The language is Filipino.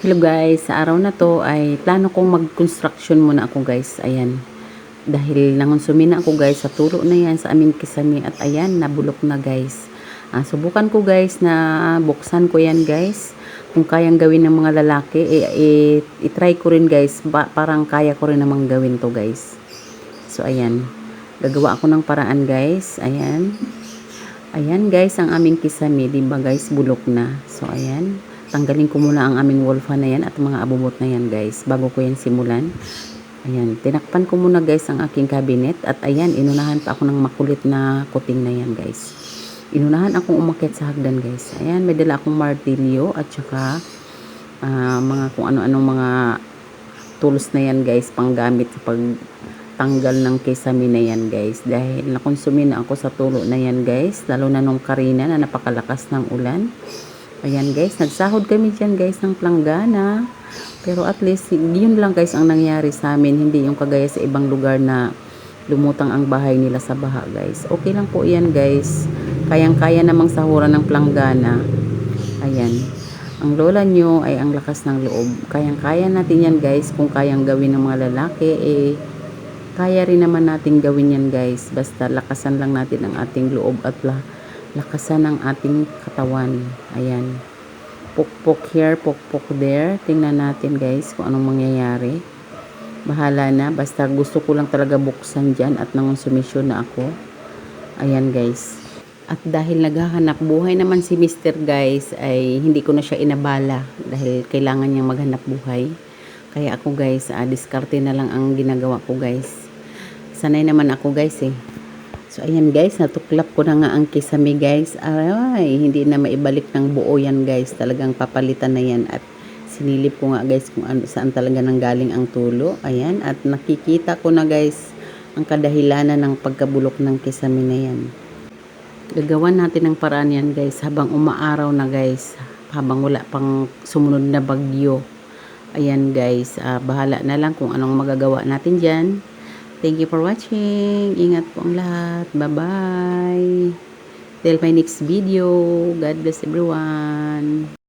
Hello guys, sa araw na to ay plano kong mag-construction muna ako guys. Ayan. Dahil nangonsumi na ako guys sa turo na yan sa aming kisami at ayan, nabulok na guys. Ah, subukan ko guys na buksan ko yan guys. Kung kayang gawin ng mga lalaki, eh, eh, itry ko rin guys. Ba, parang kaya ko rin namang gawin to guys. So ayan. Gagawa ako ng paraan guys. Ayan. Ayan guys, ang aming kisame, di ba guys, bulok na. So ayan, tanggalin ko muna ang aming wall fan na yan at mga abubot na yan guys, bago ko yan simulan. Ayan, tinakpan ko muna guys ang aking cabinet at ayan, inunahan pa ako ng makulit na kuting na yan guys. Inunahan akong umakyat sa hagdan guys. Ayan, may dala akong martilyo at saka ah, mga kung ano-anong mga tools na yan guys, panggamit sa pag tanggal ng kesame na yan guys dahil nakonsumi na ako sa tulo na yan guys lalo na nung karina na napakalakas ng ulan ayan guys. Nagsahod kami dyan guys ng planggana. Pero at least yun lang guys ang nangyari sa amin. Hindi yung kagaya sa ibang lugar na lumutang ang bahay nila sa baha guys. Okay lang po yan guys. Kayang kaya namang sahuran ng planggana. Ayan. Ang lola nyo ay ang lakas ng loob. Kayang kaya natin yan guys. Kung kayang gawin ng mga lalaki eh kaya rin naman natin gawin yan guys. Basta lakasan lang natin ang ating loob at la lakasan ang ating katawan. Ayan. Pukpok here pukpok there. Tingnan natin guys kung anong mangyayari. Bahala na. Basta gusto ko lang talaga buksan dyan at nangonsumisyon na ako. Ayan guys. At dahil naghahanap buhay naman si Mr. guys ay hindi ko na siya inabala dahil kailangan niyang maghanap buhay. Kaya ako guys, ah, diskarte na lang ang ginagawa ko guys. Sanay naman ako guys eh. So ayan guys, natuklap ko na nga ang kisame guys. Ay, hindi na maibalik ng buo yan guys. Talagang papalitan na yan at sinilip ko nga guys kung ano, saan talaga nanggaling ang tulo. Ayan, at nakikita ko na guys ang kadahilanan ng pagkabulok ng kisame na yan. Gagawan natin ng paraan yan guys habang umaaraw na guys. Habang wala pang sumunod na bagyo. Ayan guys, ah, bahala na lang kung anong magagawa natin dyan. Thank you for watching. Ingat po ang lahat. Bye-bye. Till my next video. God bless everyone.